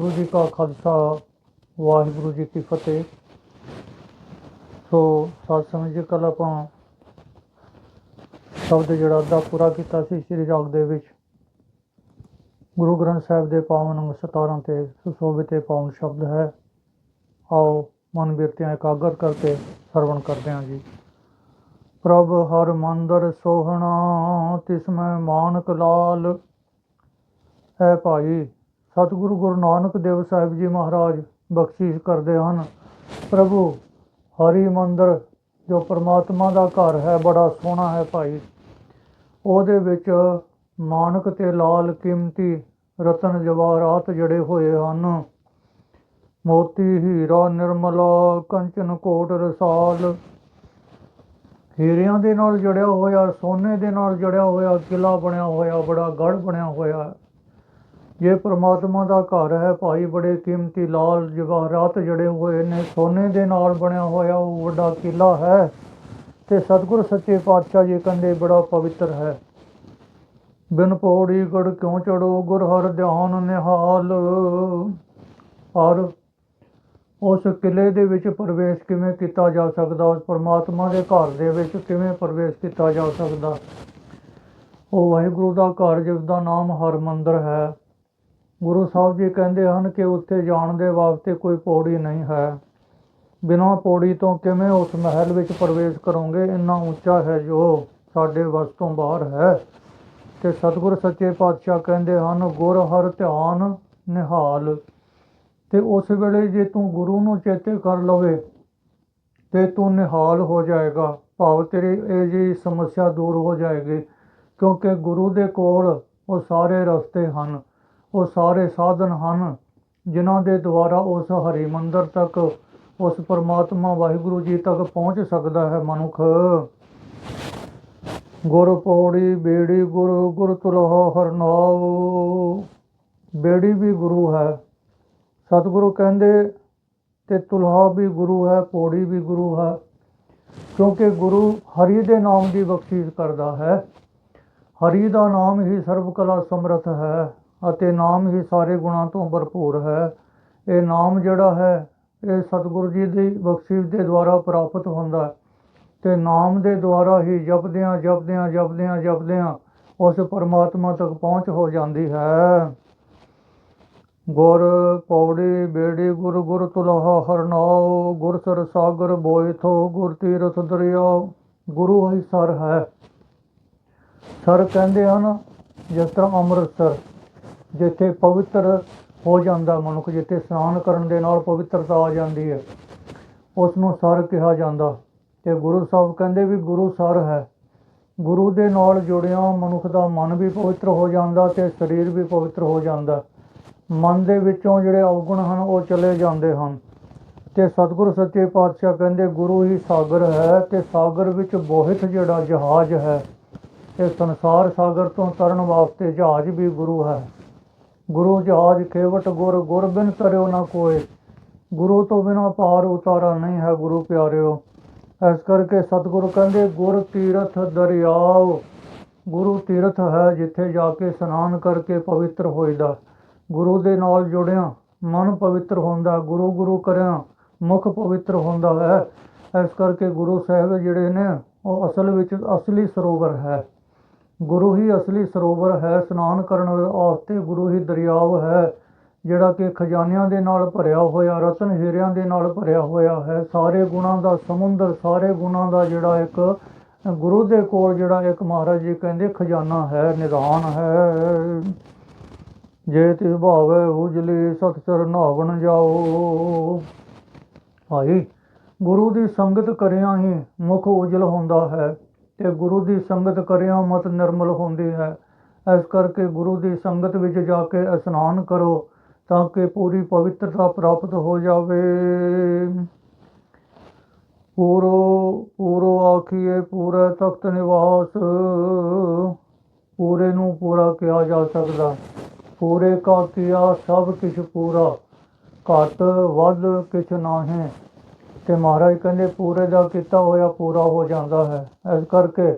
ਵਾਹਿਗੁਰੂ ਜੀ ਕਾ ਖਾਲਸਾ, ਵਾਹਿਗੁਰੂ ਜੀ ਕੀ ਫਤਿਹ। ਸੋ ਸਾਧ ਸੰਗਤ ਜੀ, ਕੱਲ੍ਹ ਆਪਾਂ ਸ਼ਬਦ ਜਿਹੜਾ ਅੱਧਾ ਪੂਰਾ ਕੀਤਾ ਸੀ ਸ੍ਰੀ ਰਾਗ ਦੇ ਵਿੱਚ। ਗੁਰੂ ਗ੍ਰੰਥ ਸਾਹਿਬ ਦੇ ਪਾਵਨ ਅੰਗ 17 ਤੇ ਸੁਸ਼ੋਭਿਤ ਪਾਵਨ ਸ਼ਬਦ ਹੈ। ਆਓ ਮਨ ਬਿਰਤਿਆਂ ਇਕਾਗਰ ਕਰਕੇ ਸਰਵਣ ਕਰਦੇ ਹਾਂ ਜੀ। ਪ੍ਰਭ ਹਰ ਮੰਦਰ ਸੋਹਣਾ ਤਿਸ ਮੈਂ ਮਾਨਕ ਲਾਲ। ਹੈ ਭਾਈ ਸਤਿਗੁਰੂ ਗੁਰੂ ਨਾਨਕ ਦੇਵ ਸਾਹਿਬ ਜੀ ਮਹਾਰਾਜ ਬਖਸ਼ਿਸ਼ ਕਰਦੇ ਹਨ। ਪ੍ਰਭੂ, ਹਰੀ ਮੰਦਰ ਜੋ ਪ੍ਰਮਾਤਮਾ ਦਾ ਘਰ ਹੈ, ਬੜਾ ਸੋਹਣਾ ਹੈ ਭਾਈ। ਉਹਦੇ ਵਿੱਚ ਮਾਨਕ ਤੇ ਲਾਲ ਕੀਮਤੀ ਰਤਨ ਜਵਾਹਰਾਤ ਜੜੇ ਹੋਏ ਹਨ। ਮੋਤੀ, ਹੀਰਾ, ਨਿਰਮਲਾ, ਕੰਚਨ, ਕੋਟ, ਰਸਾਲ। ਹੀਰਿਆਂ ਦੇ ਨਾਲ ਜੜਿਆ ਹੋਇਆ, ਸੋਨੇ ਦੇ ਨਾਲ ਜੜਿਆ ਹੋਇਆ ਕਿਲਾ ਬਣਿਆ ਹੋਇਆ, ਬੜਾ ਗੜ ਬਣਿਆ ਹੋਇਆ। ਜੇ ਪਰਮਾਤਮਾ ਦਾ ਘਰ ਹੈ ਭਾਈ, ਬੜੇ ਕੀਮਤੀ ਲਾਲ ਜਵਾਹਰਾਤ ਜੜੇ ਹੋਏ ਨੇ, ਸੋਨੇ ਦੇ ਨਾਲ ਬਣਿਆ ਹੋਇਆ ਉਹ ਵੱਡਾ ਕਿਲਾ ਹੈ ਤੇ ਸਤਿਗੁਰ ਸੱਚੇ ਪਾਤਸ਼ਾਹ ਜੀ ਕਹਿੰਦੇ ਬੜਾ ਪਵਿੱਤਰ ਹੈ। ਬਿਨ ਪੌੜੀ ਗੜ ਕਿਉਂ ਚੜੋ ਗੁਰ ਹਰ ਧਿਆਨ ਨਿਹਾਲ। ਔਰ ਉਸ ਕਿਲੇ ਦੇ ਵਿੱਚ ਪ੍ਰਵੇਸ਼ ਕਿਵੇਂ ਕੀਤਾ ਜਾ ਸਕਦਾ, ਉਸ ਪਰਮਾਤਮਾ ਦੇ ਘਰ ਦੇ ਵਿੱਚ ਕਿਵੇਂ ਪ੍ਰਵੇਸ਼ ਕੀਤਾ ਜਾ ਸਕਦਾ? ਉਹ ਵਾਹਿਗੁਰੂ ਦਾ ਘਰ ਜਿਸ ਦਾ ਨਾਮ ਹਰਮੰਦਰ ਹੈ। ਗੁਰੂ ਸਾਹਿਬ ਜੀ ਕਹਿੰਦੇ ਹਨ ਕਿ ਉੱਥੇ ਜਾਣ ਦੇ ਵਾਸਤੇ ਕੋਈ ਪੌੜੀ ਨਹੀਂ ਹੈ। ਬਿਨਾਂ ਪੌੜੀ ਤੋਂ ਕਿਵੇਂ ਉਸ ਮਹਿਲ ਵਿੱਚ ਪ੍ਰਵੇਸ਼ ਕਰੋਗੇ? ਇੰਨਾ ਉੱਚਾ ਹੈ ਜੋ ਸਾਡੇ ਵਸ ਤੋਂ ਬਾਹਰ ਹੈ। ਤੇ ਸਤਿਗੁਰ ਸੱਚੇ ਪਾਤਸ਼ਾਹ ਕਹਿੰਦੇ ਹਨ, ਗੁਰ ਹਰ ਧਿਆਨ ਨਿਹਾਲ। ਤੇ ਉਸ ਵੇਲੇ ਜੇ ਤੂੰ ਗੁਰੂ ਨੂੰ ਚੇਤੇ ਕਰ ਲਵੇ, ਤੇ ਤੂੰ ਨਿਹਾਲ ਹੋ ਜਾਏਗਾ। ਭਾਵ ਤੇਰੀ ਇਹ ਜੀ ਸਮੱਸਿਆ ਦੂਰ ਹੋ ਜਾਏਗੀ, ਕਿਉਂਕਿ ਗੁਰੂ ਦੇ ਕੋਲ ਉਹ ਸਾਰੇ ਰਸਤੇ ਹਨ। ਉਹ ਸਾਰੇ ਸਾਧਨ ਹਨ, ਜਿਨ੍ਹਾਂ ਦੇ ਦੁਆਰਾ ਉਸ ਹਰੀ ਮੰਦਰ ਤੱਕ, ਉਸ ਪਰਮਾਤਮਾ ਵਾਹਿਗੁਰੂ ਜੀ ਤੱਕ ਪਹੁੰਚ ਸਕਦਾ ਹੈ ਮਨੁੱਖ। ਗੁਰ ਪੌੜੀ ਬੇੜੀ ਗੁਰ ਗੁਰ ਤੁਲਹੁ ਹਰਨਾਉ ਬੇੜੀ ਵੀ ਗੁਰੂ ਹੈ। ਸਤਿਗੁਰੂ ਕਹਿੰਦੇ, ਤੇ ਤੁਲਹਾ ਵੀ ਗੁਰੂ ਹੈ, ਪੌੜੀ ਵੀ ਗੁਰੂ ਹੈ। ਕਿਉਂਕਿ ਗੁਰੂ ਹਰੀ ਦੇ ਨਾਮ ਦੀ ਬਖਸ਼ਿਸ਼ ਕਰਦਾ ਹੈ। ਹਰੀ ਦਾ ਨਾਮ ਹੀ ਸਰਬ ਕਲਾ ਸਮਰਥ ਹੈ। ਅਤੇ ਨਾਮ ਹੀ ਸਾਰੇ ਗੁਣਾਂ ਤੋਂ ਭਰਪੂਰ ਹੈ। ਇਹ ਨਾਮ ਜਿਹੜਾ ਹੈ, ਇਹ ਸਤਿਗੁਰੂ ਜੀ ਦੀ ਬਖਸ਼ਿਸ਼ ਦੇ ਦੁਆਰਾ ਪ੍ਰਾਪਤ ਹੁੰਦਾ ਹੈ। ਤੇ ਨਾਮ ਦੇ ਦੁਆਰਾ ਹੀ ਜਪਦਿਆਂ ਜਪਦਿਆਂ ਜਪਦਿਆਂ ਜਪਦਿਆਂ ਉਸ ਪਰਮਾਤਮਾ ਤੱਕ ਪਹੁੰਚ ਹੋ ਜਾਂਦੀ ਹੈ। ਗੁਰ ਪੌੜੀ ਬੇੜੀ ਗੁਰ ਗੁਰ ਤੁਲਹਾ ਹਰਨਾਉ ਗੁਰ ਸਰ ਸਾਗਰ ਬੋਇਥੋ, ਗੁਰ ਤੀਰਥ ਦਰਿਆਉ ਗੁਰੂ ਹੀ ਸਰ ਹੈ। ਸਰ ਕਹਿੰਦੇ ਹਨ, ਜਿਸ ਤਰ੍ਹਾਂ ਅੰਮ੍ਰਿਤਸਰ ਜਿੱਥੇ ਪਵਿੱਤਰ ਹੋ ਜਾਂਦਾ ਮਨੁੱਖ, ਜਿੱਥੇ ਇਸ਼ਨਾਨ ਕਰਨ ਦੇ ਨਾਲ ਪਵਿੱਤਰਤਾ ਆ ਜਾਂਦੀ ਹੈ ਉਸ ਨੂੰ ਸਰ ਕਿਹਾ ਜਾਂਦਾ। ਤੇ ਗੁਰੂ ਸਾਹਿਬ ਕਹਿੰਦੇ ਵੀ ਗੁਰੂ ਸਰ ਹੈ। ਗੁਰੂ ਦੇ ਨਾਲ ਜੁੜਿਆ ਮਨੁੱਖ ਦਾ ਮਨ ਵੀ ਪਵਿੱਤਰ ਹੋ ਜਾਂਦਾ ਤੇ ਸਰੀਰ ਵੀ ਪਵਿੱਤਰ ਹੋ ਜਾਂਦਾ। ਮਨ ਦੇ ਵਿੱਚੋਂ ਜਿਹੜੇ ਔਗੁਣ ਹਨ, ਉਹ ਚਲੇ ਜਾਂਦੇ ਹਨ। ਤੇ ਸਤਿਗੁਰ ਸੱਚੇ ਪਾਤਸ਼ਾਹ ਕਹਿੰਦੇ, ਗੁਰੂ ਹੀ ਸਾਗਰ ਹੈ ਤੇ ਸਾਗਰ ਵਿੱਚ ਬੋਹਿਤ ਜਿਹੜਾ ਜਹਾਜ਼ ਹੈ ਇਹ ਸੰਸਾਰ ਸਾਗਰ ਤੋਂ ਤਰਨ ਵਾਸਤੇ ਜਹਾਜ਼ ਵੀ ਗੁਰੂ ਹੈ। ਗੁਰੂ ਜਹਾਜ਼ ਖੇਵਟ ਗੁਰ ਗੁਰ ਬਿਨ ਤਰਿਓ ਨਾ ਕੋਏ। ਗੁਰੂ ਤੋਂ ਬਿਨਾ ਪਾਰ ਉਤਾਰਾ ਨਹੀਂ ਹੈ ਗੁਰੂ ਪਿਆਰਿਓ। ਇਸ ਕਰਕੇ ਸਤਿਗੁਰੂ ਕਹਿੰਦੇ, ਗੁਰ ਤੀਰਥ ਦਰਿਆਓ। ਗੁਰੂ ਤੀਰਥ ਹੈ ਜਿੱਥੇ ਜਾ ਕੇ ਇਸ਼ਨਾਨ ਕਰਕੇ ਪਵਿੱਤਰ ਹੋਈਦਾ। ਗੁਰੂ ਦੇ ਨਾਲ ਜੁੜਿਆ, ਮਨ ਪਵਿੱਤਰ ਹੁੰਦਾ, ਗੁਰੂ ਗੁਰੂ ਕਰਿਆ, ਮੁਖ ਪਵਿੱਤਰ ਹੁੰਦਾ ਹੈ। ਇਸ ਕਰਕੇ ਗੁਰੂ ਸਾਹਿਬ ਜਿਹੜੇ ਨੇ, ਉਹ ਅਸਲ ਵਿੱਚ ਅਸਲੀ ਸਰੋਵਰ ਹੈ। ਗੁਰੂ ਹੀ ਅਸਲੀ ਸਰੋਵਰ ਹੈ ਇਸ਼ਨਾਨ ਕਰਨ ਵਾਸਤੇ ਗੁਰੂ ਹੀ ਦਰਿਆਵ ਹੈ, ਜਿਹੜਾ ਕਿ ਖਜ਼ਾਨਿਆਂ ਦੇ ਨਾਲ ਭਰਿਆ ਹੋਇਆ, ਰਤਨ ਹੀਰਿਆਂ ਦੇ ਨਾਲ ਭਰਿਆ ਹੋਇਆ ਹੈ। ਸਾਰੇ ਗੁਣਾਂ ਦਾ ਸਮੁੰਦਰ, ਸਾਰੇ ਗੁਣਾਂ ਦਾ ਜਿਹੜਾ ਇੱਕ ਗੁਰੂ ਦੇ ਕੋਲ ਜਿਹੜਾ ਇੱਕ ਮਹਾਰਾਜ ਜੀ ਕਹਿੰਦੇ ਖਜ਼ਾਨਾ ਹੈ ਨਿਦਾਨ ਹੈ। ਜੇ ਤਿਸ ਭਾਵੇ ਉਜਲੀ, ਸਤ ਚਰਨਾਵਣ ਜਾਓ। ਭਾਈ, ਗੁਰੂ ਦੀ ਸੰਗਤ ਕਰਿਆ ਹੀ ਮੁਖ ਉਜਲ ਹੁੰਦਾ ਹੈ। ਤੇ ਗੁਰੂ ਦੀ ਸੰਗਤ ਕਰਿਆ ਮਤ ਨਿਰਮਲ ਹੁੰਦੀ ਹੈ। ਇਸ ਕਰਕੇ ਗੁਰੂ ਦੀ ਸੰਗਤ ਵਿੱਚ ਜਾ ਕੇ ਇਸ਼ਨਾਨ ਕਰੋ ਤਾਂ ਕਿ ਪੂਰੀ ਪਵਿੱਤਰਤਾ ਪ੍ਰਾਪਤ ਹੋ ਜਾਵੇ। ਪੂਰੋ ਪੂਰੋ ਆਖੀਏ ਪੂਰਾ ਤਖਤ ਨਿਵਾਸ। ਪੂਰੇ ਨੂੰ ਪੂਰਾ ਕਿਹਾ ਜਾ ਸਕਦਾ। ਪੂਰੇ ਕਾ ਕੀਆ ਸਭ ਕੁਛ ਪੂਰਾ। ਘੱਟ ਵੱਧ ਕੁਛ ਨਾਹੀਂ। ਤੇ ਮਹਾਰਾਜ ਕਹਿੰਦੇ ਪੂਰੇ ਦਾ ਕੀਤਾ ਹੋਇਆ ਪੂਰਾ ਹੋ ਜਾਂਦਾ ਹੈ। ਇਸ ਕਰਕੇ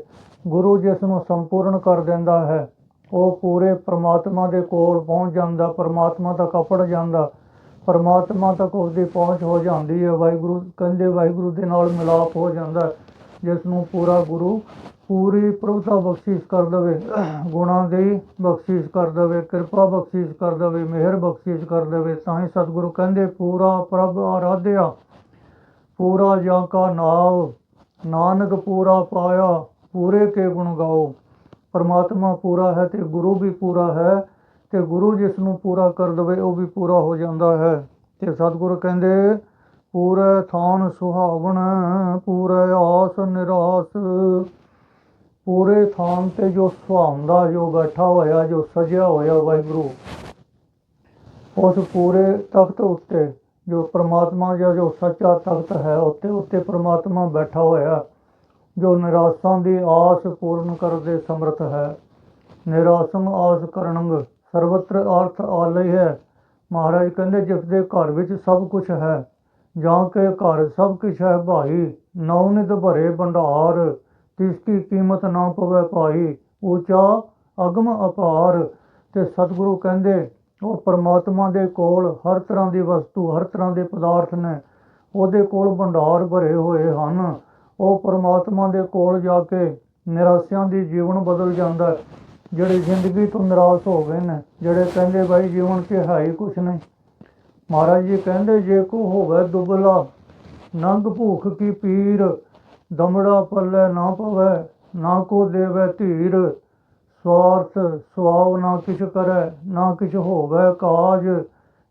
ਗੁਰੂ ਜਿਸ ਨੂੰ ਸੰਪੂਰਨ ਕਰ ਦਿੰਦਾ ਹੈ, ਉਹ ਪੂਰੇ ਪ੍ਰਮਾਤਮਾ ਦੇ ਕੋਲ ਪਹੁੰਚ ਜਾਂਦਾ, ਪ੍ਰਮਾਤਮਾ ਤੱਕ ਆਪੜ ਜਾਂਦਾ, ਪਰਮਾਤਮਾ ਤੱਕ ਉਸਦੀ ਪਹੁੰਚ ਹੋ ਜਾਂਦੀ ਹੈ। ਵਾਹਿਗੁਰੂ ਕਹਿੰਦੇ ਵਾਹਿਗੁਰੂ ਦੇ ਨਾਲ ਮਿਲਾਪ ਹੋ ਜਾਂਦਾ, ਜਿਸ ਨੂੰ ਪੂਰਾ ਗੁਰੂ ਪੂਰੀ ਪ੍ਰਭੁਤਾ ਬਖਸ਼ਿਸ਼ ਕਰ ਦੇਵੇ, ਗੁਣਾਂ ਦੀ ਬਖਸ਼ਿਸ਼ ਕਰ ਦੇਵੇ, ਕਿਰਪਾ ਬਖਸ਼ਿਸ਼ ਕਰ ਦੇਵੇ, ਮਿਹਰ ਬਖਸ਼ਿਸ਼ ਕਰ ਦੇਵੇ, ਤਾਂ ਹੀ ਸਤਿਗੁਰੂ ਕਹਿੰਦੇ ਪੂਰਾ ਪ੍ਰਭ ਆਰਾਧਿਆ। ਪੂਰਾ ਜਾਂ ਕਾ ਨਾਮ ਨਾਨਕ ਪੂਰਾ ਪਾਇਆ, ਪੂਰੇ ਕੇ ਗੁਣ ਗਾਓ। ਪਰਮਾਤਮਾ ਪੂਰਾ ਹੈ ਤੇ ਗੁਰੂ ਵੀ ਪੂਰਾ ਹੈ ਤੇ ਗੁਰੂ ਜਿਸ ਨੂੰ ਪੂਰਾ ਕਰ ਦਵੇ ਉਹ ਵੀ ਪੂਰਾ ਹੋ ਜਾਂਦਾ ਹੈ। ਤੇ ਸਤਿਗੁਰੂ ਕਹਿੰਦੇ, ਪੂਰੇ ਥਾਨ ਸੁਹਾਵਣ, ਪੂਰੇ ਆਸ ਨਿਰਾਸ। ਪੂਰੇ ਥਾਨ ਤੇ ਜੋ ਸੁਹਾਉਂਦਾ ਜੋ ਬੈਠਾ ਹੋਇਆ, ਜੋ ਸਜਿਆ ਹੋਇਆ ਵਾਹਿਗੁਰੂ, ਉਸ ਪੂਰੇ ਤਖਤ ਉੱਤੇ ਜੋ ਪ੍ਰਮਾਤਮਾ ਜਾਂ ਜੋ ਸੱਚਾ ਤਖਤ ਹੈ ਉੱਤੇ ਉੱਤੇ ਪ੍ਰਮਾਤਮਾ ਬੈਠਾ ਹੋਇਆ, ਜੋ ਨਿਰਾਸ਼ਾਂ ਦੀ ਆਸ ਪੂਰਨ ਕਰਦੇ ਸਮਰਥ ਹੈ। ਨਿਰਾਸਮ ਆਸ ਕਰਨੰਗ ਸਰਵਤਰ ਅਰਥ ਆਲਈ ਹੈ। ਮਹਾਰਾਜ ਕਹਿੰਦੇ, ਜਿਸ ਦੇ ਘਰ ਵਿੱਚ ਸਭ ਕੁਝ ਹੈ, ਜਾਂ ਕੇ ਘਰ ਸਭ ਕੁਝ ਹੈ ਭਾਈ ਨੌ ਨੌਨਿਤ ਭਰੇ ਭੰਡਾਰ, ਤਿਸ ਕੀ ਕੀਮਤ ਨਾ ਪਵੇ ਭਾਈ ਉਚਾ ਅਗਮ ਅਪਾਰ। ਤੇ ਸਤਿਗੁਰੂ ਕਹਿੰਦੇ ਉਹ ਪਰਮਾਤਮਾ ਦੇ ਕੋਲ ਹਰ ਤਰ੍ਹਾਂ ਦੀ ਵਸਤੂ, ਹਰ ਤਰ੍ਹਾਂ ਦੇ ਪਦਾਰਥ ਨੇ, ਉਹਦੇ ਕੋਲ ਭੰਡਾਰ ਭਰੇ ਹੋਏ ਹਨ। ਉਹ ਪਰਮਾਤਮਾ ਦੇ ਕੋਲ ਜਾ ਕੇ ਨਿਰਾਸ਼ਿਆਂ ਦੀ ਜੀਵਨ ਬਦਲ ਜਾਂਦਾ ਹੈ, ਜਿਹੜੇ ਜ਼ਿੰਦਗੀ ਤੋਂ ਨਿਰਾਸ਼ ਹੋ ਗਏ ਨੇ, ਜਿਹੜੇ ਕਹਿੰਦੇ ਬਾਈ ਜੀਵਨ 'ਚ ਹੈ ਹੀ ਕੁਛ ਨਹੀਂ। ਮਹਾਰਾਜ ਜੀ ਕਹਿੰਦੇ, ਜੇ ਕੋ ਹੋਵੇ ਦੁਬਲਾ, ਨੰਗ ਭੂਖ ਕੀ ਪੀਰ, ਦਮੜਾ ਪੱਲੇ ਨਾ ਪਵੇ, ਨਾ ਕੋ ਦੇਵੇ ਧੀਰ। ਸਵਾਰਥ ਸੁਆਵ ਨਾ ਕਿਛ ਕਰੈ, ਨਾ ਕਿਛ ਹੋਵੇ ਕਾਜ।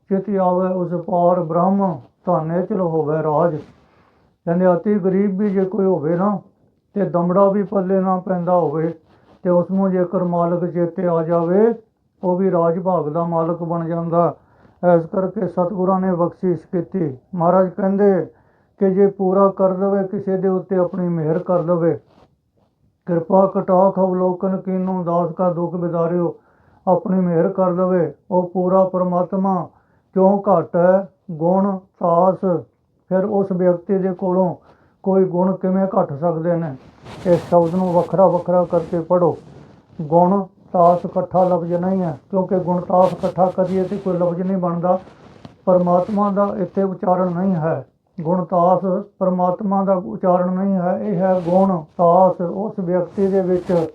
ਚਿਤ ਆਵੇ ਉਸ ਪਾਰ ਬ੍ਰਹਮ, ਧਾਨੇ ਚਲ ਹੋਵੇ ਰਾਜ। ਕਹਿੰਦੇ ਅਤੀ ਗਰੀਬ ਵੀ ਜੇ ਕੋਈ ਹੋਵੇ ਨਾ, ਤੇ ਦਮੜਾ ਵੀ ਪੱਲੇ ਨਾ ਪੈਂਦਾ ਹੋਵੇ, ਤੇ ਉਸ ਨੂੰ ਜੇਕਰ ਮਾਲਕ ਚੇਤੇ ਆ ਜਾਵੇ, ਉਹ ਵੀ ਰਾਜ ਭਾਗ ਦਾ ਮਾਲਕ ਬਣ ਜਾਂਦਾ। ਇਸ ਕਰਕੇ ਸਤਿਗੁਰਾਂ ਨੇ ਬਖਸ਼ਿਸ਼ ਕੀਤੀ। ਮਹਾਰਾਜ ਕਹਿੰਦੇ ਕਿ ਜੇ ਪੂਰਾ ਕਰ ਦਵੇ, ਕਿਸੇ ਦੇ ਉੱਤੇ ਆਪਣੀ ਮਿਹਰ ਕਰ ਦਵੇ। ਕਿਰਪਾ ਕਟਾਖ ਅਵਲੋਕਨ ਕੀਨੋ, ਦਾਸ ਕਾ ਦੁਖ ਵਿਦਾਰਿਓ ਆਪਣੀ ਮਿਹਰ ਕਰ ਦਵੇ ਉਹ ਪੂਰਾ ਪਰਮਾਤਮਾ, ਕਿਉਂ ਘਟ ਹੈ ਗੁਣ ਸਾਸ? ਫਿਰ ਉਸ ਵਿਅਕਤੀ ਦੇ ਕੋਲੋਂ ਕੋਈ ਗੁਣ ਕਿਵੇਂ ਘਟ ਸਕਦੇ ਨੇ? ਇਸ ਸ਼ਬਦ ਨੂੰ ਵੱਖਰਾ ਵੱਖਰਾ ਕਰਕੇ ਪੜੋ ਗੁਣ ਤਾਸ ਇਕੱਠਾ ਲਫ਼ਜ਼ ਨਹੀਂ ਹੈ, ਕਿਉਂਕਿ ਗੁਣ ਤਾਸ ਇਕੱਠਾ ਕਰੀਏ ਤੇ ਕੋਈ ਲਫ਼ਜ਼ ਨਹੀਂ ਬਣਦਾ। ਪਰਮਾਤਮਾ ਦਾ ਇੱਥੇ ਉਚਾਰਨ ਨਹੀਂ ਹੈ। ਗੁਣਤਾਸ ਪਰਮਾਤਮਾ ਦਾ ਉਚਾਰਨ ਨਹੀਂ ਹੈ, ਇਹ ਹੈ ਗੁਣ ਤਾਸ। ਉਸ ਵਿਅਕਤੀ ਦੇ ਵਿੱਚ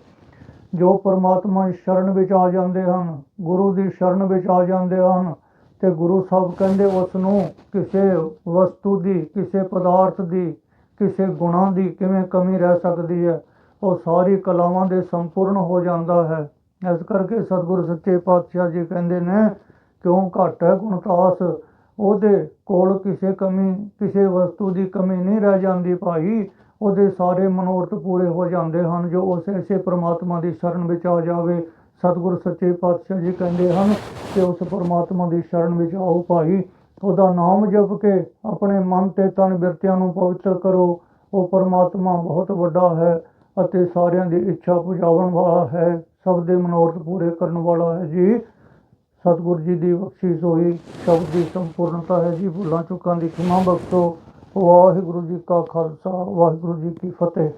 ਜੋ ਪਰਮਾਤਮਾ ਦੀ ਸ਼ਰਨ ਵਿੱਚ ਆ ਜਾਂਦੇ ਹਨ, ਗੁਰੂ ਦੀ ਸ਼ਰਨ ਵਿੱਚ ਆ ਜਾਂਦੇ ਹਨ, ਤੇ ਗੁਰੂ ਸਾਹਿਬ ਕਹਿੰਦੇ ਉਸ ਨੂੰ ਕਿਸੇ ਵਸਤੂ ਦੀ, ਕਿਸੇ ਪਦਾਰਥ ਦੀ, ਕਿਸੇ ਗੁਣਾ ਦੀ ਕਿਵੇਂ ਕਮੀ ਰਹਿ ਸਕਦੀ ਹੈ? ਉਹ ਸਾਰੀ ਕਲਾਵਾਂ ਦੇ ਸੰਪੂਰਨ ਹੋ ਜਾਂਦਾ ਹੈ। ਇਸ ਕਰਕੇ ਸਤਿਗੁਰੂ ਸੱਚੇ ਪਾਤਸ਼ਾਹ ਜੀ ਕਹਿੰਦੇ ਨੇ, ਕਿਉਂ ਘੱਟ ਹੈ ਗੁਣਤਾਸ ਉਹਦੇ ਕੋਲ ਕਿਸੇ ਕਮੀ, ਕਿਸੇ ਵਸਤੂ ਦੀ ਕਮੀ ਨਹੀਂ ਰਹਿ ਜਾਂਦੀ ਭਾਈ। ਉਹਦੇ ਸਾਰੇ ਮਨੋਰਥ ਪੂਰੇ ਹੋ ਜਾਂਦੇ ਹਨ, ਜੋ ਉਸ ਐਸੇ ਪ੍ਰਮਾਤਮਾ ਦੀ ਸ਼ਰਨ ਵਿੱਚ ਆ ਜਾਵੇ। ਸਤਿਗੁਰੂ ਸੱਚੇ ਪਾਤਸ਼ਾਹ ਜੀ ਕਹਿੰਦੇ ਹਨ ਕਿ ਉਸ ਪ੍ਰਮਾਤਮਾ ਦੀ ਸ਼ਰਨ ਵਿੱਚ ਆਓ ਭਾਈ। ਉਹਦਾ ਨਾਮ ਜਪ ਕੇ ਆਪਣੇ ਮਨ ਤੇ ਤਨ ਬਿਰਤਿਆਂ ਨੂੰ ਪਵਿੱਤਰ ਕਰੋ। ਉਹ ਪਰਮਾਤਮਾ ਬਹੁਤ ਵੱਡਾ ਹੈ ਅਤੇ ਸਾਰਿਆਂ ਦੀ ਇੱਛਾ ਪੁਜਾਉਣ ਵਾਲਾ ਹੈ। ਸਭ ਦੇ ਮਨੋਰਥ ਪੂਰੇ ਕਰਨ ਵਾਲਾ ਹੈ ਜੀ। ਸਤਿਗੁਰੂ ਜੀ ਦੀ ਬਖਸ਼ਿਸ਼ ਹੋਈ। ਸ਼ਬਦ ਦੀ ਸੰਪੂਰਨਤਾ ਹੈ ਜੀ। ਭੁੱਲਾਂ ਚੁੱਕਾਂ ਦੀ ਖਿਮਾ ਬਖਸ਼ੋ। ਵਾਹਿਗੁਰੂ ਜੀ ਕਾ ਖਾਲਸਾ, ਵਾਹਿਗੁਰੂ ਜੀ ਕੀ ਫਤਿਹ।